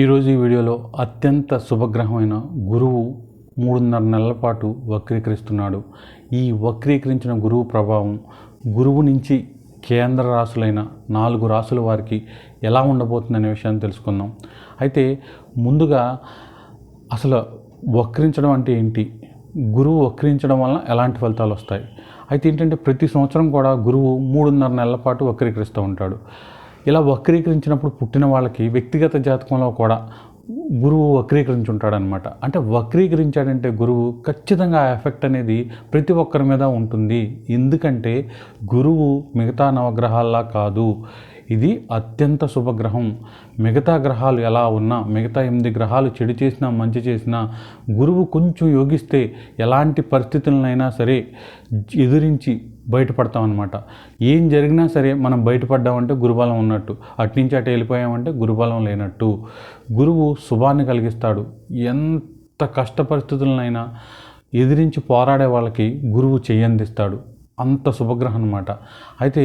ఈరోజు ఈ వీడియోలో అత్యంత శుభగ్రహమైన గురువు మూడున్నర నెలల పాటు వక్రీకరిస్తున్నాడు. ఈ వక్రీకరించిన గురువు ప్రభావం గురువు నుంచి కేంద్ర రాసులైన నాలుగు రాసుల వారికి ఎలా ఉండబోతుందనే విషయాన్ని తెలుసుకుందాం. అయితే ముందుగా అసలు వక్రించడం అంటే ఏంటి? గురువు వక్రించడం వలన ఎలాంటి ఫలితాలు వస్తాయి? అయితే ఏంటంటే ప్రతి సంవత్సరం కూడా గురువు మూడున్నర నెలల పాటు వక్రీకరిస్తూ ఉంటాడు. ఇలా వక్రీకరించినప్పుడు పుట్టిన వాళ్ళకి వ్యక్తిగత జాతకంలో కూడా గురువు వక్రీకరించి ఉంటాడనమాట అంటే వక్రీకరించాడంటే గురువు ఖచ్చితంగా ఆ ఎఫెక్ట్ అనేది ప్రతి ఒక్కరి మీద ఉంటుంది. ఎందుకంటే గురువు మిగతా నవగ్రహాల్లా కాదు. ఇది అత్యంత శుభగ్రహం. మిగతా గ్రహాలు ఎలా ఉన్నా మిగతా ఎనిమిది గ్రహాలు చెడు చేసినా మంచి చేసినా గురువు కొంచెం యోగిస్తే ఎలాంటి పరిస్థితులనైనా సరే ఎదిరించి బయటపడతామన్నమాట. ఏం జరిగినా సరే మనం బయటపడ్డామంటే గురుబలం ఉన్నట్టు అట్నుంచి అటు వెళ్ళిపోయామంటే గురుబలం లేనట్టు. గురువు శుభాన్ని కలిగిస్తాడు. ఎంత కష్ట పరిస్థితులనైనా ఎదిరించి పోరాడే వాళ్ళకి గురువు చెయ్యందిస్తాడు అంత శుభగ్రహం అనమాట అయితే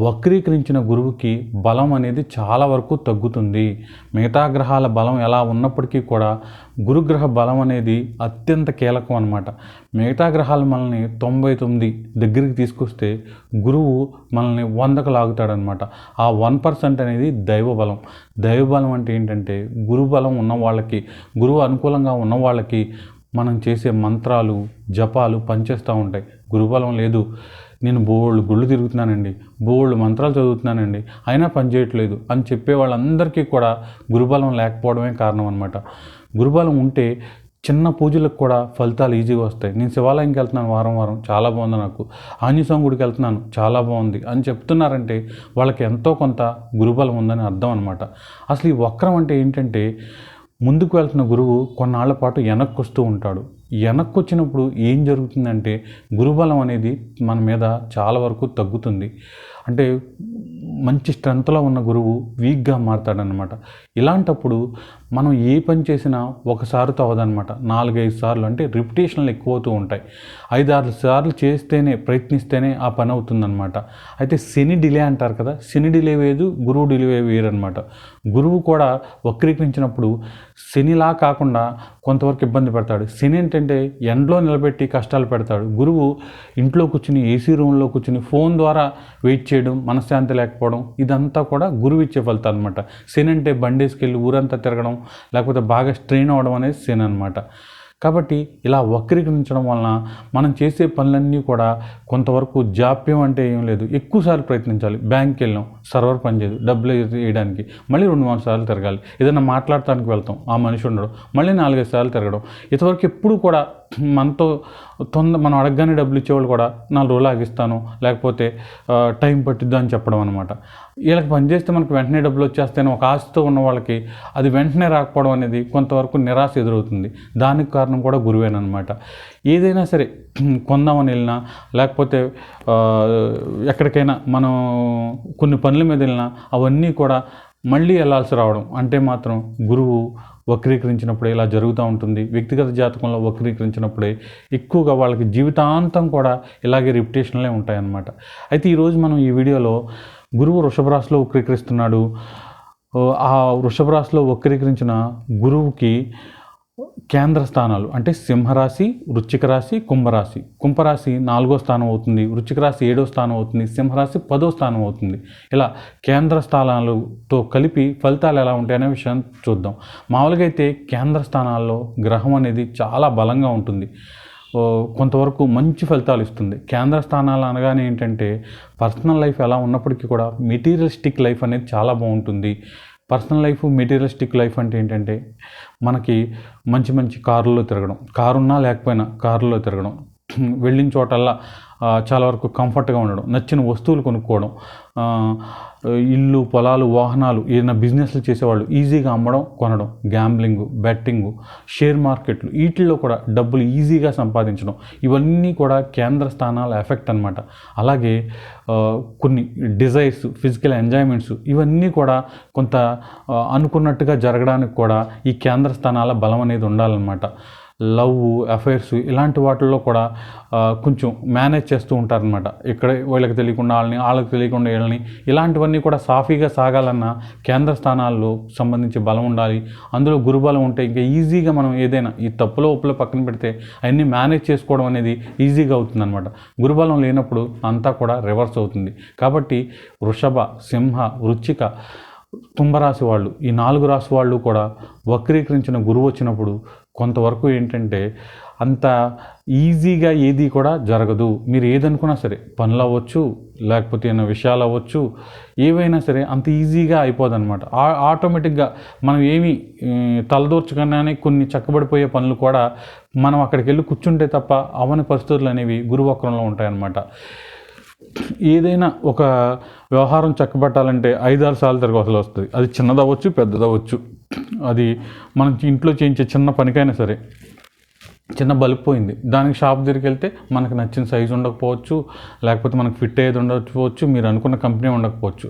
వక్రీకరించిన గురువుకి బలం అనేది చాలా వరకు తగ్గుతుంది. మిగతా గ్రహాల బలం ఎలా ఉన్నప్పటికీ కూడా గురుగ్రహ బలం అనేది అత్యంత కీలకం అనమాట మిగతా గ్రహాలు మనల్ని తొంభై తొమ్మిది దగ్గరికి తీసుకొస్తే గురువు మనల్ని వందకు లాగుతాడనమాట ఆ వన్ పర్సెంట్ అనేది దైవ బలం. దైవ బలం అంటే ఏంటంటే గురు బలం ఉన్న వాళ్ళకి గురువు అనుకూలంగా ఉన్న వాళ్ళకి మనం చేసే మంత్రాలు జపాలు పనిచేస్తూ ఉంటాయి. గురుబలం లేదు. నేను బోళ్ళు గుళ్ళు తిరుగుతున్నానండి. బోళ్ళు మంత్రాలు చదువుతున్నానండి. అయినా పనిచేయట్లేదు అని చెప్పే వాళ్ళందరికీ కూడా గురుబలం లేకపోవడమే కారణం అనమాట గురుబలం ఉంటే చిన్న పూజలకు కూడా ఫలితాలు ఈజీగా వస్తాయి. నేను శివాలయంకి వెళ్తున్నాను వారం వారం. చాలా బాగుంది నాకు. ఆంజనేయ గుడికి వెళ్తున్నాను. చాలా బాగుంది అని చెప్తున్నారంటే వాళ్ళకి ఎంతో కొంత గురుబలం ఉందని అర్థం అనమాట అసలు ఈ వక్రం అంటే ఏంటంటే ముందుకు వెళ్తున్న గురువు కొన్నాళ్ళ పాటు వెనక్కి వస్తూ ఉంటాడు. వెనక్కి వచ్చినప్పుడు ఏం జరుగుతుందంటే గురుబలం అనేది మన మీద చాలా వరకు తగ్గుతుంది. అంటే మంచి స్ట్రెంత్లో ఉన్న గురువు వీక్గా మారుతాడనమాట ఇలాంటప్పుడు మనం ఏ పని చేసినా ఒకసారితో అవదనమాట నాలుగైదు సార్లు అంటే రిపిటేషన్లు ఎక్కువ అవుతూ ఉంటాయి. ఐదు ఆరు సార్లు చేస్తేనే ప్రయత్నిస్తేనే ఆ పని అవుతుందన్నమాట. అయితే శని డిలే అంటారు కదా శని డిలే వేదు గురువు డిలే వేరనమాట గురువు కూడా వక్రీకరించినప్పుడు శనిలా కాకుండా కొంతవరకు ఇబ్బంది పెడతాడు. శని ఏంటంటే ఎండలో నిలబెట్టి కష్టాలు పెడతాడు. గురువు ఇంట్లో కూర్చుని ఏసీ రూమ్లో కూర్చుని ఫోన్ ద్వారా వెయిట్ చేయడం మనశ్శాంతి లేకపోవడం ఇదంతా కూడా గురువు ఇచ్చే ఫలితం అనమాట శని అంటే బండేసుకెళ్ళి ఊరంతా తిరగడం లేకపోతే బాగా స్ట్రెయిన్ అవ్వడం అనేది శని అనమాట కాబట్టి ఇలా వక్రీకరించడం వలన మనం చేసే పనులన్నీ కూడా కొంతవరకు జాప్యం అంటే ఏం లేదు. ఎక్కువసార్లు ప్రయత్నించాలి. బ్యాంక్కి వెళ్ళాం సర్వర్ పనిచేయదు డబ్బులు వేయడానికి. మళ్ళీ రెండు మూడు సార్లు తిరగాలి. ఏదైనా మాట్లాడటానికి వెళ్తాం. ఆ మనిషి ఉండడం. మళ్ళీ నాలుగైదు సార్లు తిరగడం. ఇంతవరకు ఎప్పుడు కూడా మనతో తొంద మనం అడగగానే డబ్బులు ఇచ్చేవాళ్ళు కూడా నాలుగు రోజులు ఆగిస్తాను. లేకపోతే టైం పట్టిద్దు అని చెప్పడం అనమాట వీళ్ళకి పనిచేస్తే మనకు వెంటనే డబ్బులు వచ్చేస్తాయని ఒక ఆశతో ఉన్న వాళ్ళకి అది వెంటనే రాకపోవడం అనేది కొంతవరకు నిరాశ ఎదురవుతుంది. దానికి కారణం కూడా గురువేనమాట ఏదైనా సరే కొందామని వెళ్ళినా లేకపోతే ఎక్కడికైనా మనం కొన్ని పనుల మీద వెళ్ళినా అవన్నీ కూడా మళ్ళీ వెళ్ళాల్సి రావడం అంటే మాత్రం గురువు వక్రీకరించినప్పుడే ఇలా జరుగుతూ ఉంటుంది. వ్యక్తిగత జాతకంలో వక్రీకరించినప్పుడే ఎక్కువగా వాళ్ళకి జీవితాంతం కూడా ఇలాగే రిపిటేషన్లే ఉంటాయన్నమాట. అయితే ఈరోజు మనం ఈ వీడియోలో గురువు వృషభ రాశిలో వక్రీకరిస్తున్నాడు. ఆ వృషభ రాశిలో వక్రీకరించిన గురువుకి కేంద్ర స్థానాలు అంటే సింహరాశి వృశ్చిక రాశి కుంభరాశి. కుంభరాశి నాలుగో స్థానం అవుతుంది వృశ్చిక రాశి ఏడో స్థానం అవుతుంది సింహరాశి పదో స్థానం అవుతుంది. ఇలా కేంద్ర స్థానాలతో కలిపి ఫలితాలు ఎలా ఉంటాయనే విషయం చూద్దాం. మామూలుగా అయితే కేంద్ర స్థానాల్లో గ్రహం అనేది చాలా బలంగా ఉంటుంది. కొంతవరకు మంచి ఫలితాలు ఇస్తుంది. కేంద్ర స్థానాలు అనగానే ఏంటంటే పర్సనల్ లైఫ్ ఎలా ఉన్నప్పటికీ కూడా మెటీరియలిస్టిక్ లైఫ్ అనేది చాలా బాగుంటుంది. పర్సనల్ లైఫ్ మెటీరియలిస్టిక్ లైఫ్ అంటే ఏంటంటే మనకి మంచి మంచి కారుల్లో తిరగడం. కారున్నా లేకపోయినా కారులో తిరగడం. వెళ్ళిన చోటల్లా చాలా వరకు కంఫర్ట్గా ఉండడం నచ్చిన వస్తువులు కొనుక్కోవడం ఇల్లు పొలాలు వాహనాలు ఏదైనా బిజినెస్లు చేసేవాళ్ళు ఈజీగా అమ్మడం కొనడం గ్యాంబ్లింగ్ బెట్టింగ్ షేర్ మార్కెట్లు వీటిల్లో కూడా డబ్బులు ఈజీగా సంపాదించడం ఇవన్నీ కూడా కేంద్ర స్థానాల ఎఫెక్ట్ అనమాట అలాగే కొన్ని డిజైర్స్ ఫిజికల్ ఎంజాయ్మెంట్స్ ఇవన్నీ కూడా కొంత అనుకున్నట్టుగా జరగడానికి కూడా ఈ కేంద్ర స్థానాల బలం అనేది ఉండాలన్నమాట. లవ్ అఫైర్స్ ఇలాంటి వాటిల్లో కూడా కొంచెం మేనేజ్ చేస్తూ ఉంటారనమాట ఇక్కడ వీళ్ళకి తెలియకుండా వాళ్ళని వాళ్ళకి తెలియకుండా వీళ్ళని ఇలాంటివన్నీ కూడా సాఫీగా సాగాలన్నా కేంద్ర స్థానాల్లో సంబంధించి బలం ఉండాలి. అందులో గురుబలం ఉంటే ఇంకా ఈజీగా మనం ఏదైనా ఈ తప్పులో ఒప్పులో పక్కన పెడితే అవన్నీ మేనేజ్ చేసుకోవడం అనేది ఈజీగా అవుతుందన్నమాట. గురుబలం లేనప్పుడు అంతా కూడా రివర్స్ అవుతుంది. కాబట్టి వృషభ సింహ వృచ్చిక కుంభరాశి వాళ్ళు ఈ నాలుగు రాశి వాళ్ళు కూడా వక్రీకరించిన గురువు వచ్చినప్పుడు కొంతవరకు ఏంటంటే అంత ఈజీగా ఏది కూడా జరగదు. మీరు ఏదనుకున్నా సరే పనులు అవ్వచ్చు లేకపోతే ఏమైనా విషయాలు అవ్వచ్చు ఏవైనా సరే అంత ఈజీగా అయిపోదన్నమాట. ఆ- ఆటోమేటిక్గా మనం ఏమి తలదూర్చకుండానే కొన్ని చక్కబడిపోయే పనులు కూడా మనం అక్కడికి వెళ్ళి కూర్చుంటే తప్ప అవని పరిస్థితులు అనేవి గురువక్రంలో ఉంటాయన్నమాట. ఏదైనా ఒక వ్యవహారం చక్కబట్టాలంటే ఐదారు సార్లు తిరగవలసి వస్తుంది. అది చిన్నదవ్వచ్చు పెద్దదవ్వచ్చు. అది మనం ఇంట్లో చేయించే చిన్న పనికైనా సరే చిన్న బల్బ్ పోయింది. దానికి షాప్ దగ్గరికి వెళ్తే మనకు నచ్చిన సైజు ఉండకపోవచ్చు లేకపోతే మనకు ఫిట్ అయ్యేది ఉండకపోవచ్చు మీరు అనుకున్న కంపెనీ ఉండకపోవచ్చు.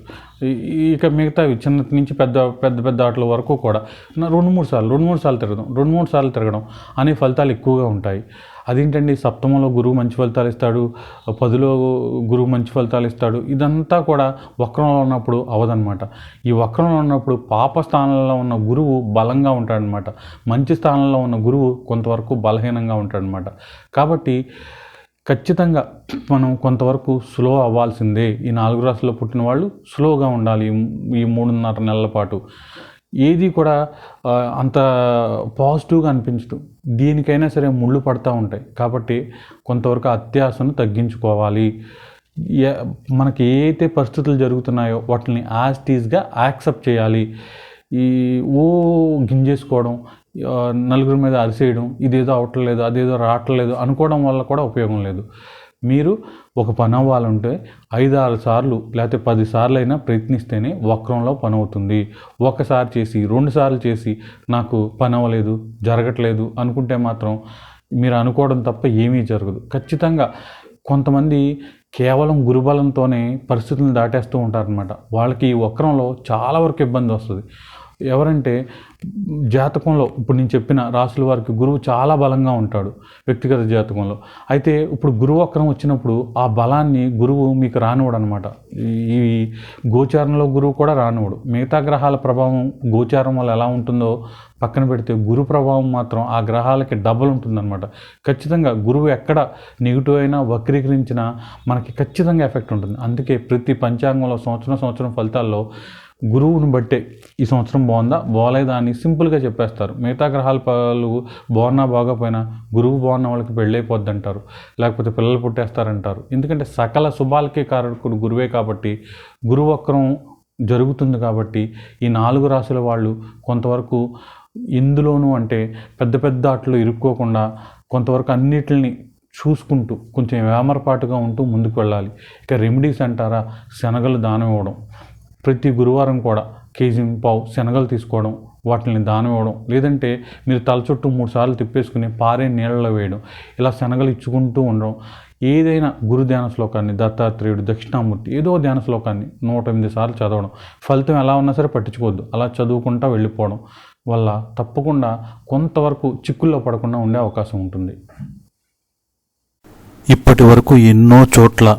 ఇక మిగతా చిన్న నుంచి పెద్ద పెద్ద పెద్ద ఆటల వరకు కూడా. రెండు మూడు సార్లు రెండు మూడు సార్లు తిరగడం రెండు మూడు సార్లు తిరగడం అనే ఫలితాలు ఎక్కువగా ఉంటాయి. అదేంటండి సప్తమంలో గురువు మంచి ఫలితాలు ఇస్తాడు పదిలో గురువు మంచి ఫలితాలు ఇస్తాడు ఇదంతా కూడా వక్రంలో ఉన్నప్పుడు అవదనమాట ఈ వక్రంలో ఉన్నప్పుడు పాప స్థానంలో ఉన్న గురువు బలంగా ఉంటాడనమాట మంచి స్థానంలో ఉన్న గురువు కొంతవరకు బలహీనంగా ఉంటాడనమాట కాబట్టి ఖచ్చితంగా మనం కొంతవరకు స్లో అవ్వాల్సిందే. ఈ నాలుగు రాష్ట్రాల్లో పుట్టిన వాళ్ళు స్లోగా ఉండాలి ఈ- ఈ మూడున్నర నెలల పాటు. ఏది కూడా అంత పాజిటివ్గా అనిపించదు. దేనికైనా సరే ముళ్ళు పడుతూ ఉంటాయి. కాబట్టి కొంతవరకు అత్యాశను తగ్గించుకోవాలి. మనకి ఏదైతే పరిస్థితులు జరుగుతున్నాయో వాటిని యాజ్టీజ్గా యాక్సెప్ట్ చేయాలి. ఈ ఓ గింజేసుకోవడం నలుగురి మీద అరిసేయడం ఇదేదో అవట్లేదు అదేదో రావట్లేదు అనుకోవడం వల్ల కూడా ఉపయోగం లేదు. మీరు ఒక పని అవ్వాలంటే ఐదు ఆరు సార్లు లేకపోతే పది సార్లు అయినా ప్రయత్నిస్తేనే వక్రంలో పని అవుతుంది. ఒకసారి చేసి రెండు సార్లు చేసి నాకు పని అవ్వలేదు జరగట్లేదు అనుకుంటే మాత్రం మీరు అనుకోవడం తప్ప ఏమీ జరగదు. ఖచ్చితంగా కొంతమంది కేవలం గురుబలంతోనే పరిస్థితులను దాటేస్తూ ఉంటారనమాట వాళ్ళకి ఈ వక్రంలో చాలా వరకు ఇబ్బంది వస్తుంది. ఎవరంటే జాతకంలో ఇప్పుడు నేను చెప్పిన రాసుల వారికి గురువు చాలా బలంగా ఉంటాడు వ్యక్తిగత జాతకంలో. అయితే ఇప్పుడు గురువు వక్రం వచ్చినప్పుడు ఆ బలాన్ని గురువు మీకు రానివాడు అనమాట ఈ గోచారంలో గురువు కూడా రానివాడు మిగతా గ్రహాల ప్రభావం గోచారం వల్ల ఎలా ఉంటుందో పక్కన పెడితే గురు ప్రభావం మాత్రం ఆ గ్రహాలకి డబల్ ఉంటుందన్నమాట. ఖచ్చితంగా గురువు ఎక్కడ నెగిటివ్ అయినా వక్రీకరించినా మనకి ఖచ్చితంగా ఎఫెక్ట్ ఉంటుంది. అందుకే ప్రతి పంచాంగంలో సంవత్సరం సంవత్సరం ఫలితాల్లో గురువుని బట్టే ఈ సంవత్సరం బాగుందా? బాగాలేదా అని సింపుల్గా చెప్పేస్తారు. మిగతా గ్రహాల పాలు బాగున్నా బాగోపోయినా గురువు బాగున్న వాళ్ళకి పెళ్ళైపోద్ది అంటారు లేకపోతే పిల్లలు పుట్టేస్తారంటారు. ఎందుకంటే సకల శుభాలకే కారకుడు గురువే కాబట్టి గురువక్రం జరుగుతుంది కాబట్టి ఈ నాలుగు రాశుల వాళ్ళు కొంతవరకు ఎందులోనూ అంటే పెద్ద పెద్ద ఆటలు ఇరుక్కోకుండా కొంతవరకు అన్నిటిని చూసుకుంటూ కొంచెం వేమరపాటుగా ఉంటూ ముందుకు వెళ్ళాలి. ఇక రెమెడీస్ అంటారా? శనగలు దానం ఇవ్వడం. ప్రతి గురువారం కూడా కేజీ పావు శనగలు తీసుకోవడం వాటిని దానం ఇవ్వడం లేదంటే మీరు తల చుట్టూ మూడు సార్లు తిప్పేసుకుని పారే నీళ్ళలో వేయడం ఇలా శనగలు ఇచ్చుకుంటూ ఉండడం. ఏదైనా గురు ధ్యాన శ్లోకాన్ని దత్తాత్రేయుడు దక్షిణామూర్తి ఏదో ధ్యాన శ్లోకాన్ని నూట ఎనిమిది సార్లు చదవడం. ఫలితం ఎలా ఉన్నా సరే పట్టించుకోవద్దు. అలా చదువుకుంటా వెళ్ళిపోవడం వల్ల తప్పకుండా కొంతవరకు చిక్కుల్లో పడకుండా ఉండే అవకాశం ఉంటుంది. ఇప్పటి వరకు ఎన్నో చోట్ల